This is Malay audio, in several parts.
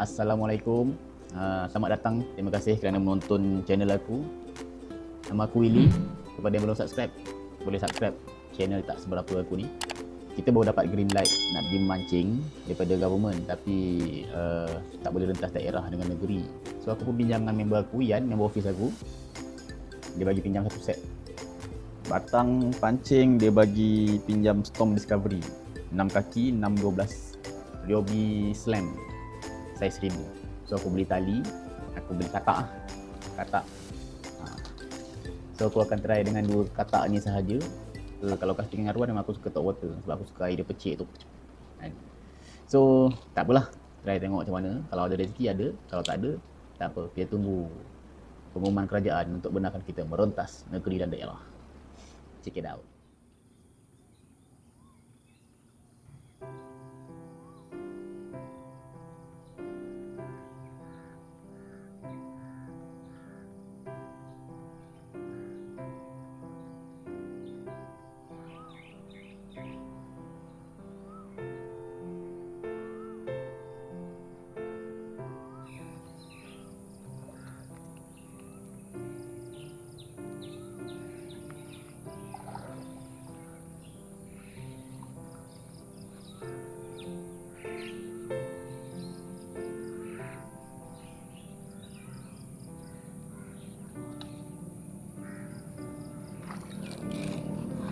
Assalamualaikum. Uh, selamat datang. Terima kasih kerana menonton channel aku. Nama aku Willy. Kepada yang belum subscribe, boleh subscribe channel tak seberapa aku ni. Kita baru dapat green light nak pergi mancing daripada government tapi uh, tak boleh rentas daerah dengan negeri. So aku pun pinjam dengan member aku Ian, member office aku. Dia bagi pinjam satu set. Batang pancing dia bagi pinjam Storm Discovery. 6 kaki, 6 12. Ryobi Slam saiz 1000 so aku beli tali aku beli katak. Katak. Ha. so aku akan try dengan dua katak ni sahaja. Uh, kalau casting dengan arwah memang aku suka top water sebab aku suka air dia pecik tu. Kan? so tak apalah. Try tengok macam mana. Kalau ada rezeki ada. Kalau tak ada tak apa. Kita tunggu pengumuman kerajaan untuk benarkan kita merentas negeri dan daerah. Check it out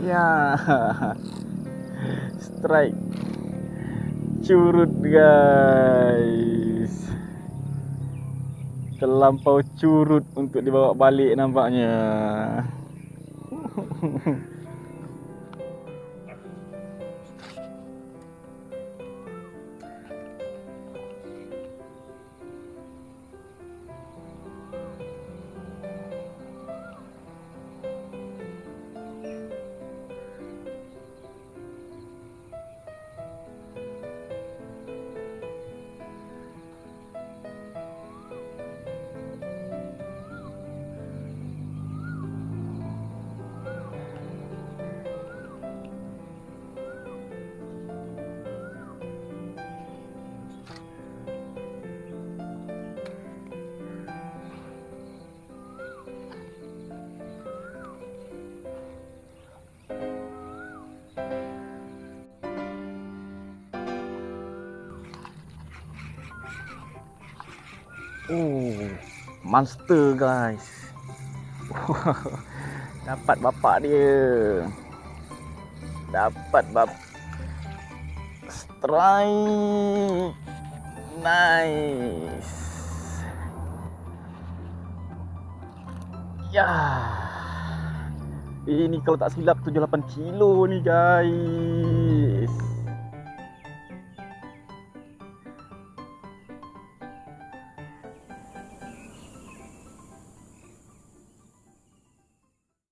Ya. Strike. Curut guys. Terlampau curut untuk dibawa balik nampaknya. Oh, monster guys. Dapat bapak dia. Dapat bap strike. Nice. Ya. Ini kalau tak silap 78 kilo ni guys.